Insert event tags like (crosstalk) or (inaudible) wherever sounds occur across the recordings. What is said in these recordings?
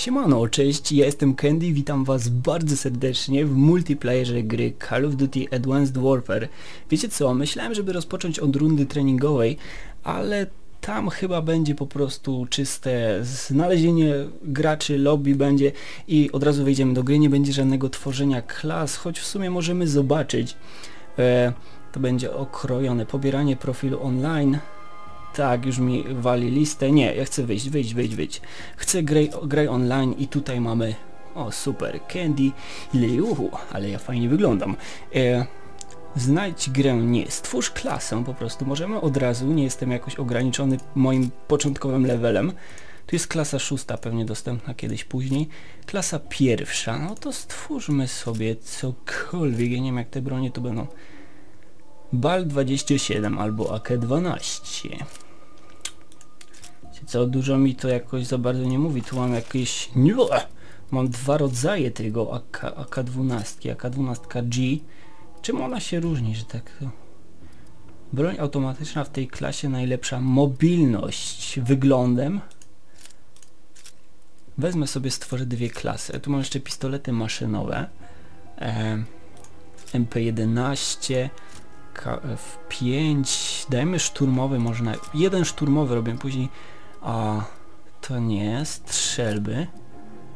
Siemano, cześć, ja jestem Candy, witam was bardzo serdecznie w multiplayerze gry Call of Duty Advanced Warfare. Wiecie co, myślałem, żeby rozpocząć od rundy treningowej, ale tam chyba będzie po prostu czyste znalezienie graczy, lobby będzie i od razu wejdziemy do gry, nie będzie żadnego tworzenia klas, choć w sumie możemy zobaczyć. E, to będzie okrojone pobieranie profilu online, tak, już mi wali listę. Nie, ja chcę wyjść, wyjść, wyjść, wyjść. Chcę graj, graj online i tutaj mamy... O, super, Candy, Leuhu, ale ja fajnie wyglądam. E, znajdź grę nie, stwórz klasę po prostu. Możemy od razu, nie jestem jakoś ograniczony moim początkowym levelem. Tu jest klasa szósta, pewnie dostępna kiedyś później. Klasa pierwsza, no to stwórzmy sobie cokolwiek. Ja nie wiem jak te bronie tu będą. BAL 27 albo AK-12. Co dużo mi to jakoś za bardzo nie mówi. Tu mam jakieś... Mam dwa rodzaje tego AK, AK-12. AK-12 G. Czym ona się różni, że tak... Broń automatyczna w tej klasie najlepsza mobilność wyglądem. Wezmę sobie, stworzę dwie klasy. Tu mam jeszcze pistolety maszynowe. E, MP11 F5, dajmy szturmowy może na... Jeden szturmowy robię później, a to nie, strzelby.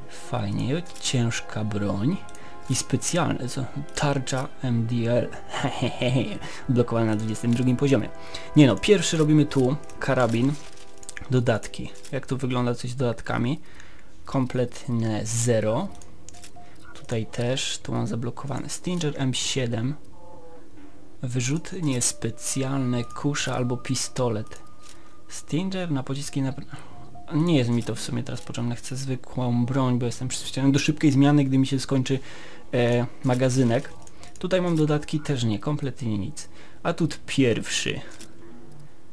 Fajnie, ciężka broń i specjalne, co? Tarcza MDL. (laughs) Blokowana na 22 poziomie. Nie no, pierwszy robimy tu karabin, dodatki. Jak tu wygląda coś z dodatkami? Kompletne zero. Tutaj też, tu mam zablokowane. Stinger M7 Wyrzutnie specjalne, kusza albo pistolet. Stinger na pociski na... Nie jest mi to w sumie teraz potrzebne, chcę zwykłą broń, bo jestem przyzwyczajony do szybkiej zmiany, gdy mi się skończy e, magazynek. Tutaj mam dodatki też nie, kompletnie nic. A tu pierwszy.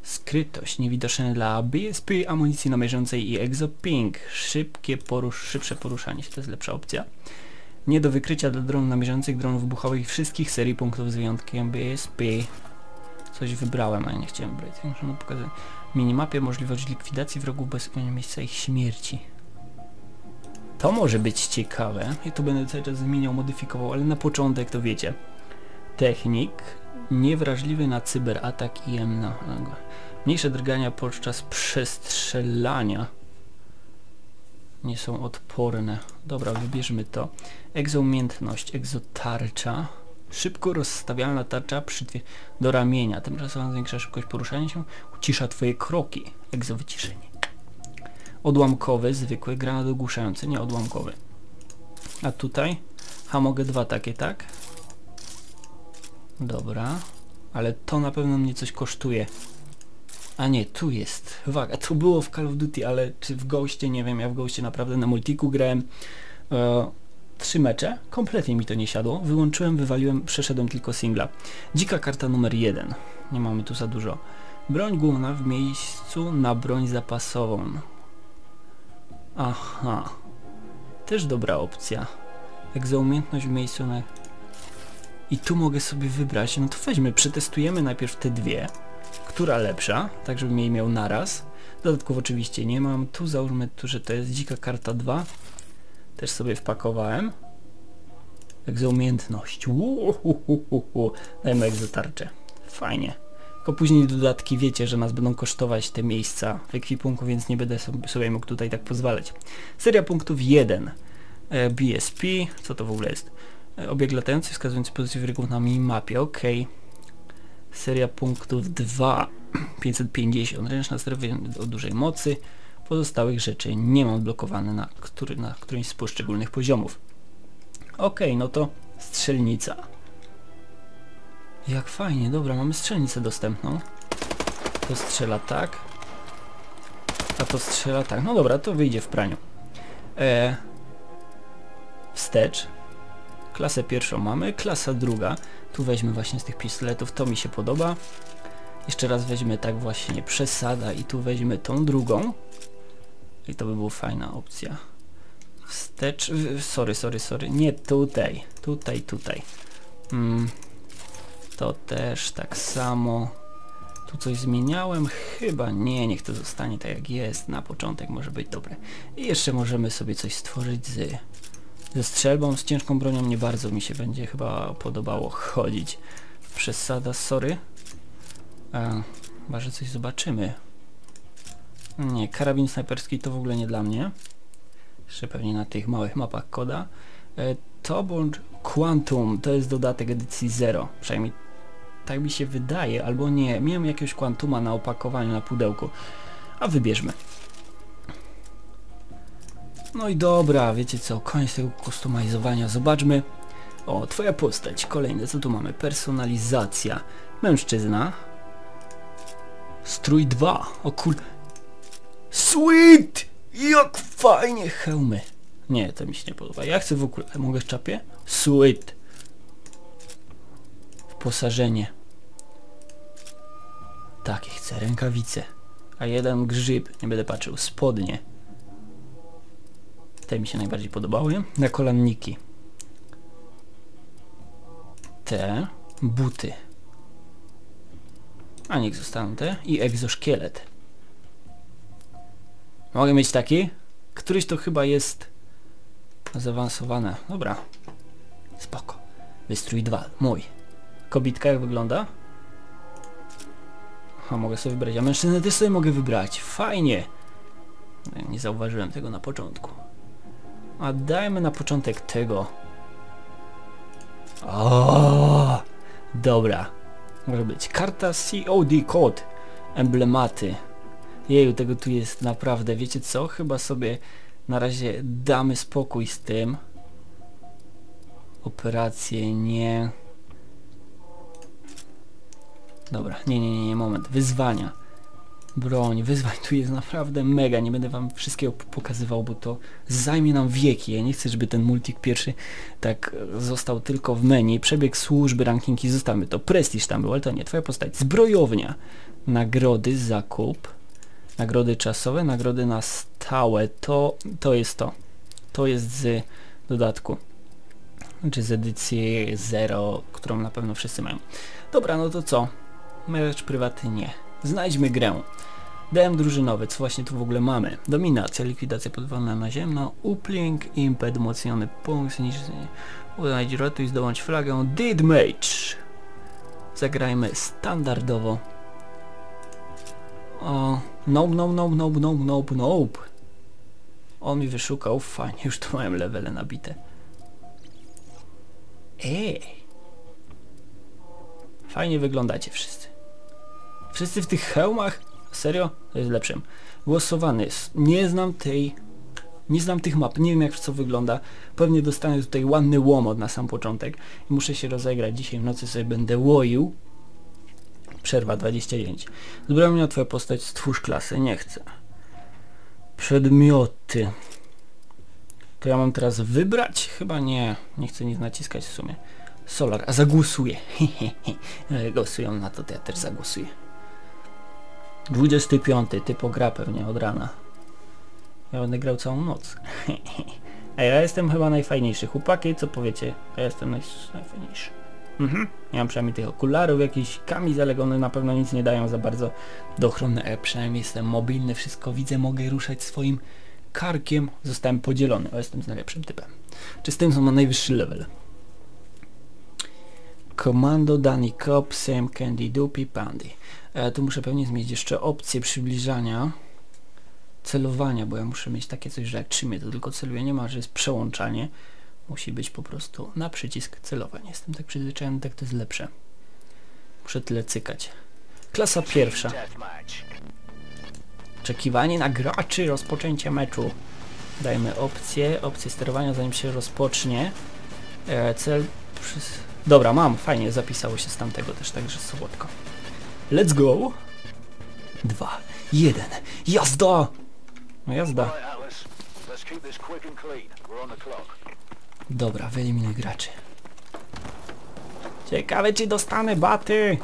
Skrytość, niewidoczne dla BSP, amunicji namierzającej i exoping. Szybkie szybsze poruszanie się, to jest lepsza opcja. Nie do wykrycia dla dronów namierzających, dronów wybuchowych wszystkich serii punktów z wyjątkiem BSP. Coś wybrałem, a nie chciałem brać. Możemy pokazać minimapie możliwość likwidacji wrogów bez miejsca ich śmierci. To może być ciekawe. I tu będę cały czas zmieniał, modyfikował, ale na początek to wiecie. Technik niewrażliwy na cyberatak i na mniejsze drgania podczas przestrzelania nie są odporne. Dobra, wybierzmy to. Egzoumiejętność, egzotarcza. Szybko rozstawialna tarcza do ramienia. Tymczasem zwiększa szybkość poruszania się, ucisza twoje kroki. Egzowyciszenie. Odłamkowy, zwykły, granat ogłuszający, nie odłamkowy. A tutaj? Ha, mogę dwa takie, tak? Dobra. Ale to na pewno mnie coś kosztuje. A nie, tu jest. Uwaga, to było w Call of Duty, ale czy w Ghostie, nie wiem, ja w Ghostie naprawdę na multiku grałem e, trzy mecze, kompletnie mi to nie siadło, wyłączyłem, wywaliłem, przeszedłem tylko singla. Dzika karta numer jeden, nie mamy tu za dużo. Broń główna w miejscu na broń zapasową. Aha, też dobra opcja. Egzoumiejętność w miejscu na... I tu mogę sobie wybrać, no to weźmy, przetestujemy najpierw te dwie która lepsza, tak żebym jej miał naraz. Dodatkowo oczywiście nie mam. Tu załóżmy, tu, że to jest dzika karta 2. Też sobie wpakowałem. Egzoumiejętność. Dajmy egzotarczę. Fajnie. Tylko później dodatki wiecie, że nas będą kosztować te miejsca w ekwipunku, więc nie będę sobie mógł tutaj tak pozwalać. Seria punktów 1. E, BSP. Co to w ogóle jest? E, obieg latający wskazujący pozycję wyrygów na minimapie. Ok. Seria punktów 2. 550. (clears throat) Ręczna strefy o dużej mocy. Pozostałych rzeczy nie mam odblokowane na, który, na którymś z poszczególnych poziomów. Ok, no to strzelnica. Jak fajnie, dobra, mamy strzelnicę dostępną. To strzela tak. A to strzela tak. No dobra, to wyjdzie w praniu. E, wstecz. Klasę pierwszą mamy, klasa druga. Tu weźmy właśnie z tych pistoletów, to mi się podoba. Jeszcze raz weźmy tak właśnie przesada i tu weźmy tą drugą. I to by była fajna opcja. Wstecz, sorry, sorry, sorry, nie tutaj, tutaj, tutaj. Mm, to też tak samo. Tu coś zmieniałem? Chyba nie, niech to zostanie tak jak jest. Na początek może być dobre. I jeszcze możemy sobie coś stworzyć z, ze strzelbą, z ciężką bronią. Nie bardzo mi się będzie chyba podobało chodzić. Przesada, sorry. A, chyba, że coś zobaczymy. Nie, karabin snajperski to w ogóle nie dla mnie. Jeszcze pewnie na tych małych mapach koda. E, to bądź Quantum, to jest dodatek edycji 0. Przynajmniej tak mi się wydaje, albo nie. Miałem jakiegoś Quantuma na opakowaniu, na pudełku. A wybierzmy. No i dobra, wiecie co, koniec tego kustomizowania. Zobaczmy. O, twoja postać. Kolejne, co tu mamy? Personalizacja. Mężczyzna. Strój 2. O kur... Sweet! Jak fajnie! Hełmy. Nie, to mi się nie podoba. Ja chcę w ogóle... Mogę w czapie? Sweet. Wyposażenie. Takie chcę. Rękawice. A jeden grzyb. Nie będę patrzył. Spodnie. Te mi się najbardziej podobały. Na kolanniki. Te. Buty. A niech zostaną te. I egzoszkielet. Mogę mieć taki? Któryś to chyba jest zaawansowane. Dobra. Spoko. Wystrój 2. Mój. Kobitka jak wygląda? A mogę sobie wybrać. A mężczyznę też sobie mogę wybrać. Fajnie. Nie zauważyłem tego na początku. A dajmy na początek tego. O, dobra. Może być. Karta COD Code. Emblematy. Jeju, tego tu jest naprawdę. Wiecie co? Chyba sobie na razie damy spokój z tym. Operacje nie. Dobra, nie, nie, nie, moment. Wyzwania. Broń, wyzwań tu jest naprawdę mega. Nie będę wam wszystkiego pokazywał, bo to zajmie nam wieki. Ja nie chcę, żeby ten multik pierwszy tak został tylko w menu. Przebieg służby, rankingi, zostawmy to. Prestiż tam był, ale to nie. Twoja postać. Zbrojownia. Nagrody, zakup. Nagrody czasowe, nagrody na stałe. To, to jest to. To jest z dodatku. Czy z edycji 0, którą na pewno wszyscy mają. Dobra, no to co? Mecz prywatny nie. Znajdźmy grę. DM drużynowy, co właśnie tu w ogóle mamy? Dominacja, likwidacja podwalna naziemna, uplink, impet, umocniony punkt, zniszczenie. Uznajdź rotu i zdobądź flagę Did. Zagrajmy standardowo. O, nope, nope, nope, nope, nope, nope, nope. On mi wyszukał, fajnie, już tu mają levele nabite. Ej. Fajnie wyglądacie wszyscy. Wszyscy w tych hełmach? Serio? To jest lepszym. Głosowany. Nie znam tej... Nie znam tych map, nie wiem jak co wygląda. Pewnie dostanę tutaj ładny łomot na sam początek. Muszę się rozegrać. Dzisiaj w nocy sobie będę łoił. Przerwa 29. Zbrojnia twoja postać, stwórz klasę. Nie chcę. Przedmioty. To ja mam teraz wybrać? Chyba nie. Nie chcę nic naciskać w sumie. Solar, a zagłosuję. (laughs) Głosują na to, to ja też zagłosuję. 25. Typogra pewnie od rana. Ja będę grał całą noc. (laughs) a ja jestem chyba najfajniejszy. Chłopaki, co powiecie? Ja jestem naj najfajniejszy. Mhm. Nie mam przynajmniej tych okularów, jakiś kamizelek, one na pewno nic nie dają za bardzo do ochrony. Ja przynajmniej jestem mobilny, wszystko widzę, mogę ruszać swoim karkiem. Zostałem podzielony, o jestem z najlepszym typem. Czy z tym są na najwyższy level? Komando Dani Cop, Sam Candy Dupi Pandy. E, tu muszę pewnie zmienić jeszcze opcję przybliżania celowania, bo ja muszę mieć takie coś, że jak trzymię to tylko celuję, nie ma, że jest przełączanie. Musi być po prostu na przycisk celowania. Jestem tak przyzwyczajony, tak to jest lepsze. Muszę tyle cykać. Klasa pierwsza. Oczekiwanie na graczy, rozpoczęcie meczu. Dajmy opcję, opcję sterowania zanim się rozpocznie. E, cel... Przez... Dobra, mam, fajnie, zapisało się z tamtego też, także słodko. Let's go! Dwa, jeden, jazda! No jazda. Dobra, wyeliminuj graczy. Ciekawe czy dostanę baty.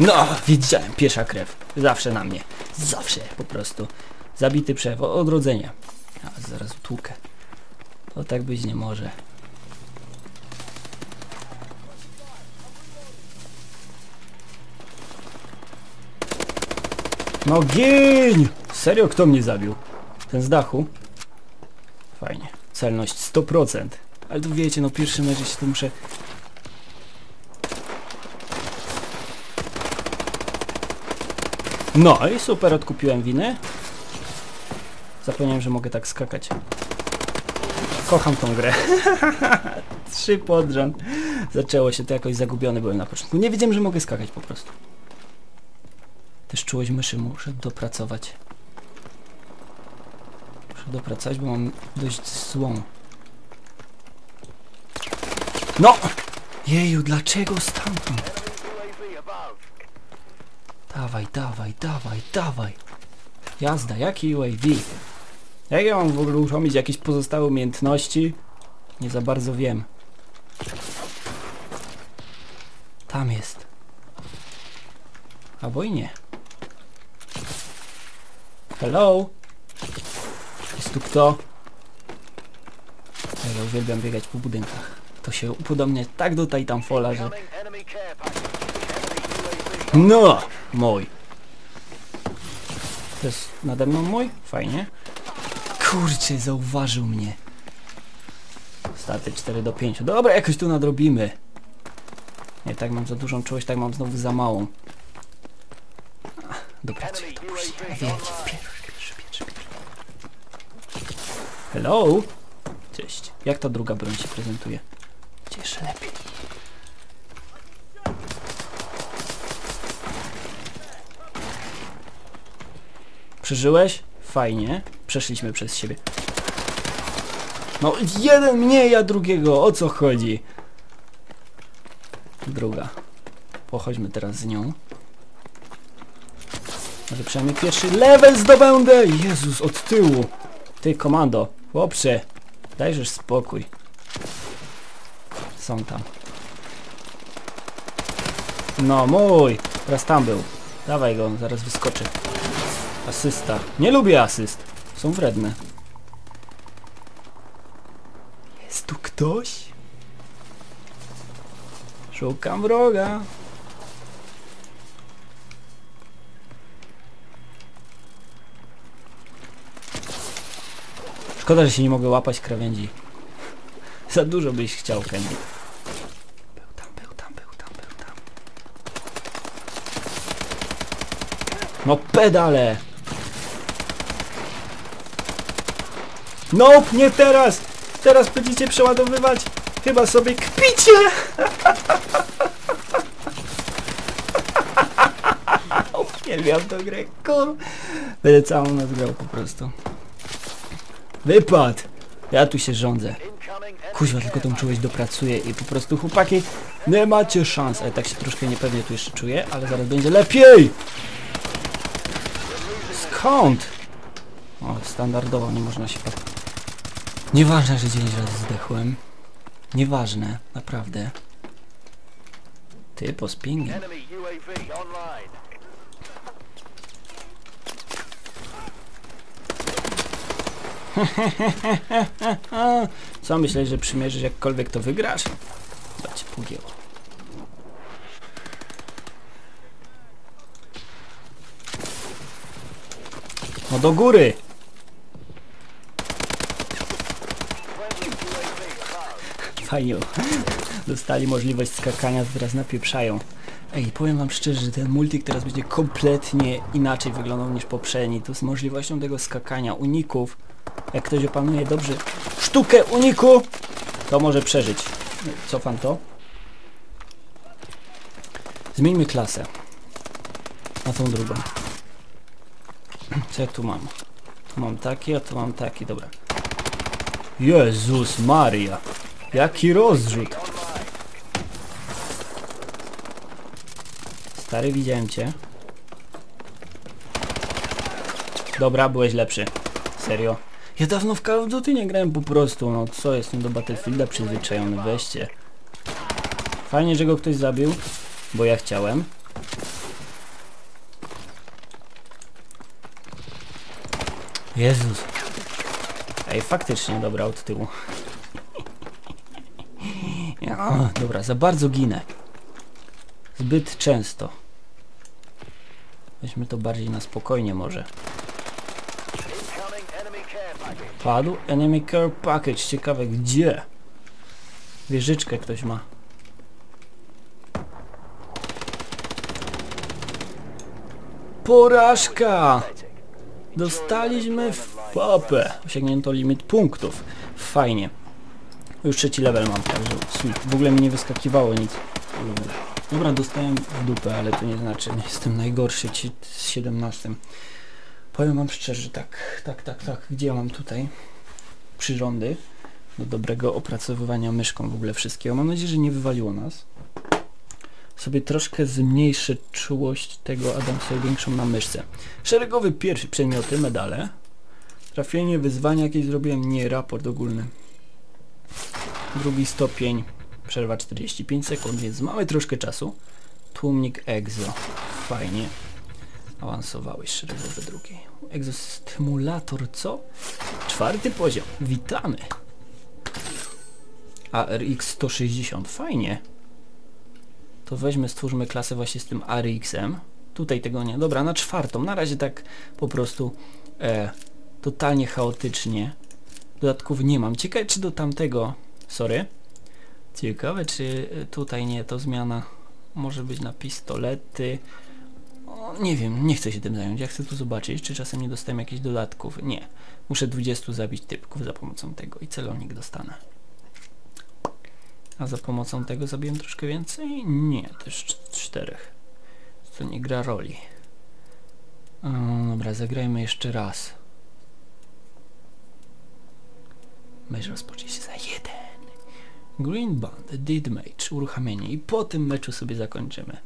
No, widziałem, pierwsza krew. Zawsze na mnie. Zawsze, po prostu. Zabity przew odrodzenie. A, zaraz utłukę. To tak być nie może. No gień! Serio, kto mnie zabił? Ten z dachu? Fajnie. Celność 100%. Ale tu wiecie, no pierwszy mecz ja się tu muszę... No i super, odkupiłem winy. Zapomniałem, że mogę tak skakać. Kocham tą grę. (laughs) Trzy pod rząd. Zaczęło się to jakoś zagubiony byłem na początku. Nie wiedziałem, że mogę skakać po prostu. Też czułość myszy muszę dopracować. Muszę dopracować, bo mam dość złą. No! Jeju, dlaczego stamtąd? Dawaj, dawaj, dawaj, dawaj. Jazda, jaki UAV? Jak ja mam w ogóle uruchomić jakieś pozostałe umiejętności? Nie za bardzo wiem. Tam jest. Albo i nie. Hello? Jest tu kto? Ja, uwielbiam biegać po budynkach. To się upodobnia tak do Titanfalla, że... No! Mój. To jest nade mną mój? Fajnie. Kurczę, zauważył mnie. Staty 4 do 5. Dobra, jakoś tu nadrobimy. Nie, tak mam za dużą czułość, tak mam znowu za małą. Ach, Dopracuję to później. Pierwszy, pierwszy. Hello? Cześć. Jak ta druga broń się prezentuje? Jeszcze lepiej? Przeżyłeś? Fajnie. Przeszliśmy przez siebie. No, jeden mniej, a drugiego. O co chodzi? Druga. Pochodźmy teraz z nią. Może przynajmniej pierwszy level zdobędę! Jezus, od tyłu. Ty, komando. Chłopcze. Dajżesz spokój. Są tam. No, mój. Teraz tam był. Dawaj go, zaraz wyskoczy. Asysta. Nie lubię asyst. Są wredne. Jest tu ktoś? Szukam wroga. Szkoda, że się nie mogę łapać krawędzi. Za dużo byś chciał, Candy. Był tam, był tam, był tam, był tam. No pedale! Nope, nie teraz! Teraz będziecie przeładowywać! Chyba sobie kpicie! (laughs) Uwielbiam tę grę, kur... Będę całą noc grał po prostu. Wypad! Ja tu się rządzę. Kuźwa, tylko tą czułość dopracuję i po prostu chłopaki, nie macie szans. Ale tak się troszkę niepewnie tu jeszcze czuję, ale zaraz będzie lepiej! Skąd? O, standardowo nie można się... Nieważne, że 9 razy zdechłem. Nieważne, naprawdę. Ty, po spingiem. Enemy UAV online. (laughs) Co myśleć, że przymierzysz jakkolwiek to wygrasz? Chyba cię pogięło. No do góry! Fajnie. Dostali możliwość skakania, teraz napieprzają. Ej, powiem wam szczerze, że ten multik teraz będzie kompletnie inaczej wyglądał niż poprzedni. To z możliwością tego skakania, uników. Jak ktoś opanuje dobrze sztukę uniku, to może przeżyć. Cofam to. Zmieńmy klasę. Na tą drugą. Co ja tu mam? Tu mam taki, a tu mam taki, dobra. Jezus Maria! Jaki rozrzut! Stary, widziałem cię. Dobra, byłeś lepszy. Serio. Ja dawno w Call of Duty nie grałem po prostu, no co, jestem do Battlefielda przyzwyczajony, weźcie. Fajnie, że go ktoś zabił, bo ja chciałem. Jezus. Ej, faktycznie, dobra, od tyłu. (laughs) Dobra, za bardzo ginę. Zbyt często. Weźmy to bardziej na spokojnie może. Incoming enemy care package. Padł Enemy Care Package. Ciekawe gdzie? Wieżyczkę ktoś ma. Porażka! Dostaliśmy w papę. Osiągnięto limit punktów. Fajnie. Już trzeci level mam, także. W ogóle mi nie wyskakiwało nic. Dobra, dostałem w dupę, ale to nie znaczy, że jestem najgorszy z 17. Powiem wam szczerze, tak, tak, tak, tak. Gdzie ja mam tutaj przyrządy do dobrego opracowywania myszką w ogóle wszystkiego. Mam nadzieję, że nie wywaliło nas. Sobie troszkę zmniejszę czułość tego, a dam sobie większą na myszce. Szeregowy pierwszy przedmioty, medale. Trafienie, wyzwania jakieś zrobiłem, nie, raport ogólny. Drugi stopień, przerwa 45 sekund, więc mamy troszkę czasu. Tłumnik EXO, fajnie. Awansowałeś szeregowy drugi. Egzostymulator, co? Czwarty poziom, witamy. ARX 160, fajnie. To weźmy, stwórzmy klasę właśnie z tym ARX-em. Tutaj tego nie. Dobra, na czwartą. Na razie tak po prostu e, totalnie chaotycznie. Dodatków nie mam. Ciekawe czy do tamtego... Sorry. Ciekawe czy tutaj nie, to zmiana może być na pistolety. Nie wiem, nie chcę się tym zająć. Ja chcę tu zobaczyć, czy czasem nie dostałem jakichś dodatków. Nie. Muszę 20 zabić typków za pomocą tego i celownik dostanę. A za pomocą tego zabiłem troszkę więcej? Nie, też cz- czterech. To nie gra roli. Dobra, zagrajmy jeszcze raz. Mecz rozpocznie się za jeden. Green Band, Dead Mage, uruchamienie i po tym meczu sobie zakończymy.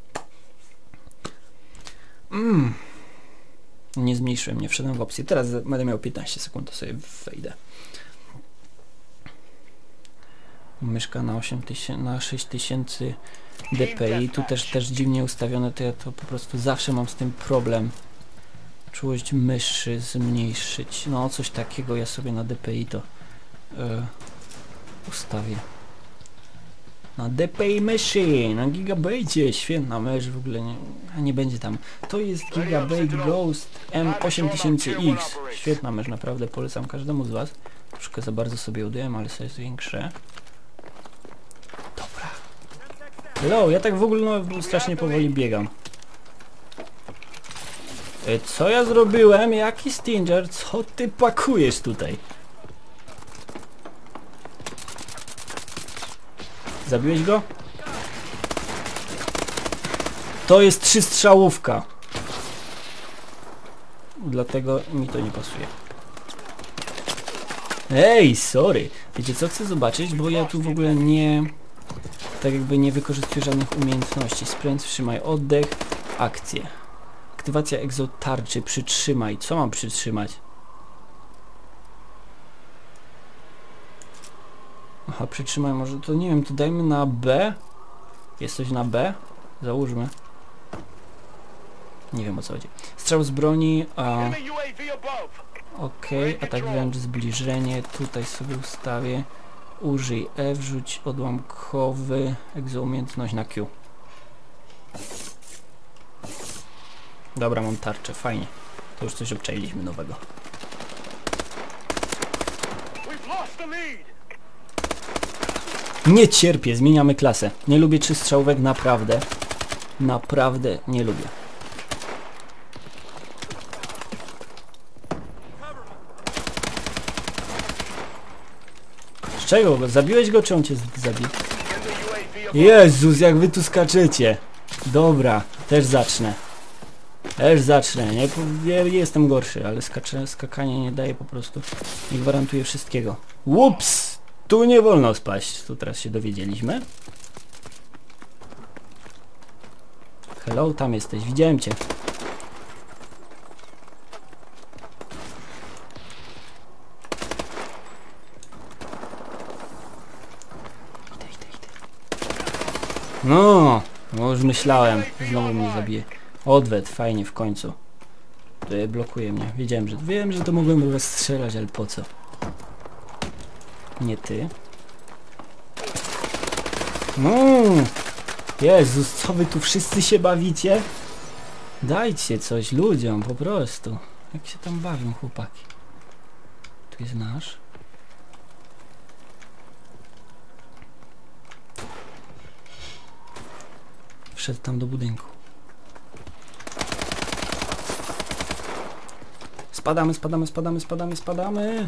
Mm. Nie zmniejszyłem, nie wszedłem w opcję. Teraz będę miał 15 sekund, to sobie wejdę. Myszka na 8000, na 6000 dpi. Tu też, też dziwnie ustawione, to ja to po prostu zawsze mam z tym problem. Czułość myszy zmniejszyć. No coś takiego ja sobie na dpi to e, ustawię. Na DPI myszy, na gigabajcie, świetna mysz w ogóle nie, nie będzie tam. To jest Gigabyte Ghost M8000X. Świetna mysz, naprawdę polecam każdemu z was. Troszkę za bardzo sobie udałem, ale sobie zwiększę. Dobra. Hello, ja tak w ogóle no, strasznie powoli biegam. E, Co ja zrobiłem? Jaki Stinger? Co ty pakujesz tutaj? Zabiłeś go? To jest trzystrzałówka. Dlatego mi to nie pasuje. Ej, sorry. Wiecie co chcę zobaczyć, bo ja tu w ogóle nie... Tak jakby nie wykorzystuję żadnych umiejętności. Spręt, wstrzymaj oddech, akcje. Aktywacja egzotarczy, przytrzymaj. Co mam przytrzymać? Aha, przytrzymaj może, to nie wiem, to dajmy na B. Jest coś na B? Załóżmy. Nie wiem o co chodzi. Strzał z broni, a... Okej, atak wręcz zbliżenie, tutaj sobie ustawię. Użyj E, wrzuć odłamkowy, egzoumiejętność na Q. Dobra, mam tarczę, fajnie. To już coś obczailiśmy nowego. We've lost the lead. Nie cierpię, zmieniamy klasę. Nie lubię trzy strzałówek, naprawdę. Naprawdę nie lubię. Z czego go? Zabiłeś go, czy on cię zabił? Jezus, jak wy tu skaczecie. Dobra, też zacznę. Też zacznę. Nie, ja jestem gorszy, ale skacze, skakanie nie daje po prostu. Nie gwarantuje wszystkiego. Ups! Tu nie wolno spaść. Tu teraz się dowiedzieliśmy. Hello, tam jesteś. Widziałem cię. Idę, idę, idę. No, no już myślałem. Znowu mnie zabije. Odwet, fajnie w końcu. To blokuje mnie. Wiedziałem, że wiem, że to mogłem rozstrzelać, ale po co? Nie ty. No. Jezus, co wy tu wszyscy się bawicie? Dajcie coś ludziom, po prostu. Jak się tam bawią chłopaki. Tu jest nasz. Wszedł tam do budynku. Spadamy, spadamy, spadamy, spadamy, spadamy.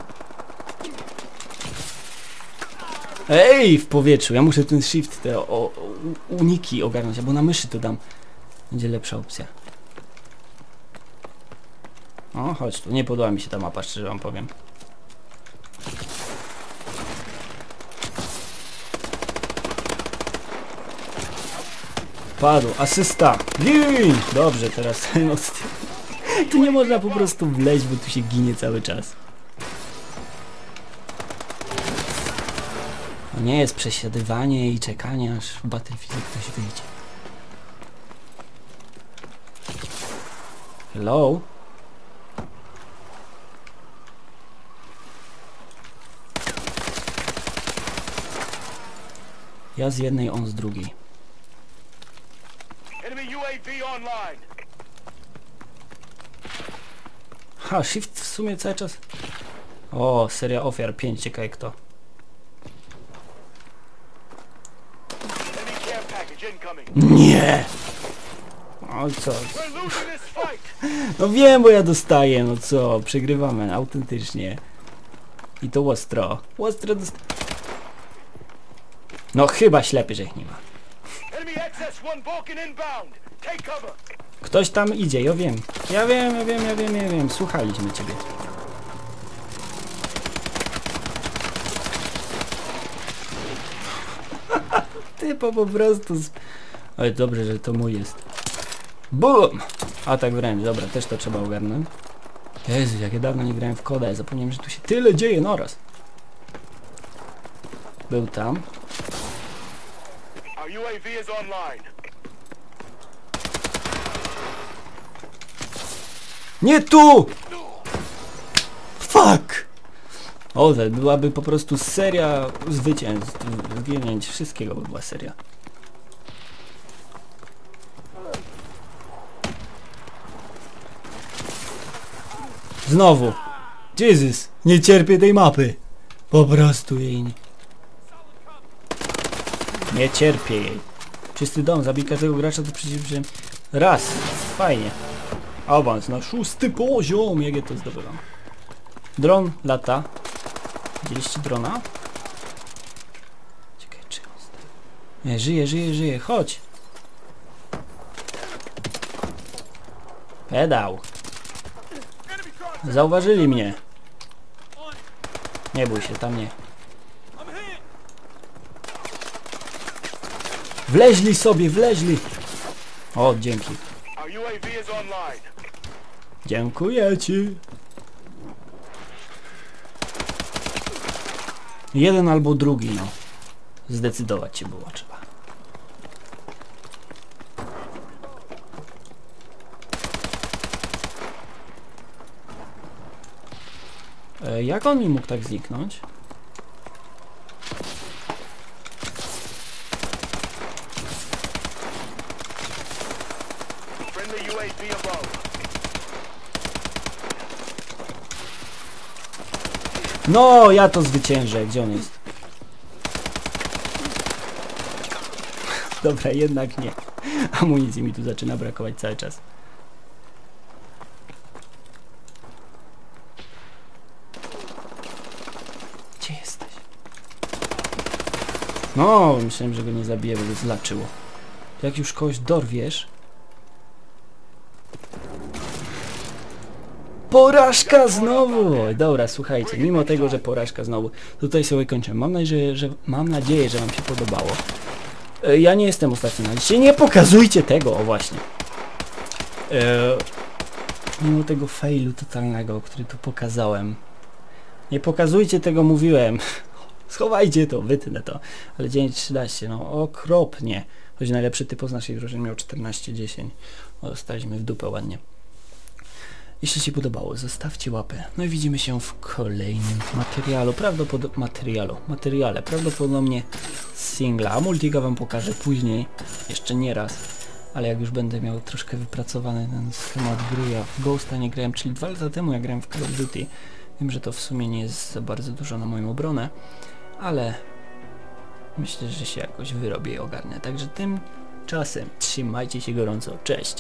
Ej, w powietrzu. Ja muszę ten shift, te o, o, uniki ogarnąć, albo na myszy to dam. Będzie lepsza opcja. O, chodź tu. Nie podoba mi się ta mapa, szczerze wam powiem. Padł. Asysta. Gin! Dobrze, teraz (laughs) no, Tu nie można po prostu wleźć, bo tu się ginie cały czas. Nie jest przesiadywanie i czekanie, aż w Battlefield ktoś wyjdzie. Hello? Ja z jednej, on z drugiej. Ha, shift w sumie cały czas. O, seria ofiar 5, ciekawe kto. Enemy care package incoming. Nie! O co? No wiem, bo ja dostaję, no co? Przegrywamy, autentycznie. I to ostro. Ostro dost... No chyba ślepy, że ich nie ma. Enemy XS-1 Vulcan inbound. Take cover. Ktoś tam idzie, ja wiem. Ja wiem, ja wiem, ja wiem, ja wiem. Słuchaliśmy ciebie. (laughs) Typo po prostu z... Ale dobrze, że to mój jest. BUM! Atak wręcz, dobra, też to trzeba ogarnąć. Jezu, jak ja dawno nie grałem w kodę, zapomniałem, że tu się tyle dzieje naraz. Był tam. Nie tu! Fuck! O, byłaby po prostu seria zwycięstw, zginięć, wszystkiego by była seria. Znowu! Jezus! Nie cierpię tej mapy! Po prostu jej nie... Nie cierpię jej. Czysty dom, zabij każdego gracza, to przecież... Raz! Fajnie. Awans na szósty poziom, jak ja to zdobywam. Dron lata. Widzieliście drona? Czekaj, czy on Nie, żyje, żyje, żyje, chodź! Pedał. Zauważyli mnie. Nie bój się, tam nie. Wleźli sobie, wleźli! O, dzięki. Dziękuję ci. Jeden albo drugi, no. Zdecydować się było trzeba. E, jak on mi mógł tak zniknąć? No, ja to zwyciężę. Gdzie on jest? Dobra, jednak nie. Amunicji mi tu zaczyna brakować cały czas. Gdzie jesteś? No, myślałem, że go nie zabiję, bo go zlaczyło. Jak już kogoś dorwiesz... Porażka znowu! Dobra, słuchajcie, mimo tego, że porażka znowu, tutaj sobie kończę. Mam nadzieję, że, mam nadzieję, że wam się podobało. E, Ja nie jestem ostatni na liście, nie pokazujcie tego, o właśnie. E, mimo tego failu totalnego, który tu pokazałem. Nie pokazujcie tego, mówiłem schowajcie to, wytnę to. Ale 9-13, no okropnie. Choć najlepszy typo z naszej drużyny miał 14-10. Dostaliśmy w dupę ładnie. Jeśli się podobało, zostawcie łapę. No i widzimy się w kolejnym materialu. Prawdopodobnie... Materialu. Materiale. Prawdopodobnie singla. A multiga wam pokażę później. Jeszcze nie raz. Ale jak już będę miał troszkę wypracowany ten schemat gry, ja w Ghosta nie grałem, czyli dwa lata temu ja grałem w Call of Duty. Wiem, że to w sumie nie jest za bardzo dużo na moją obronę, ale myślę, że się jakoś wyrobię i ogarnę. Także tymczasem trzymajcie się gorąco. Cześć!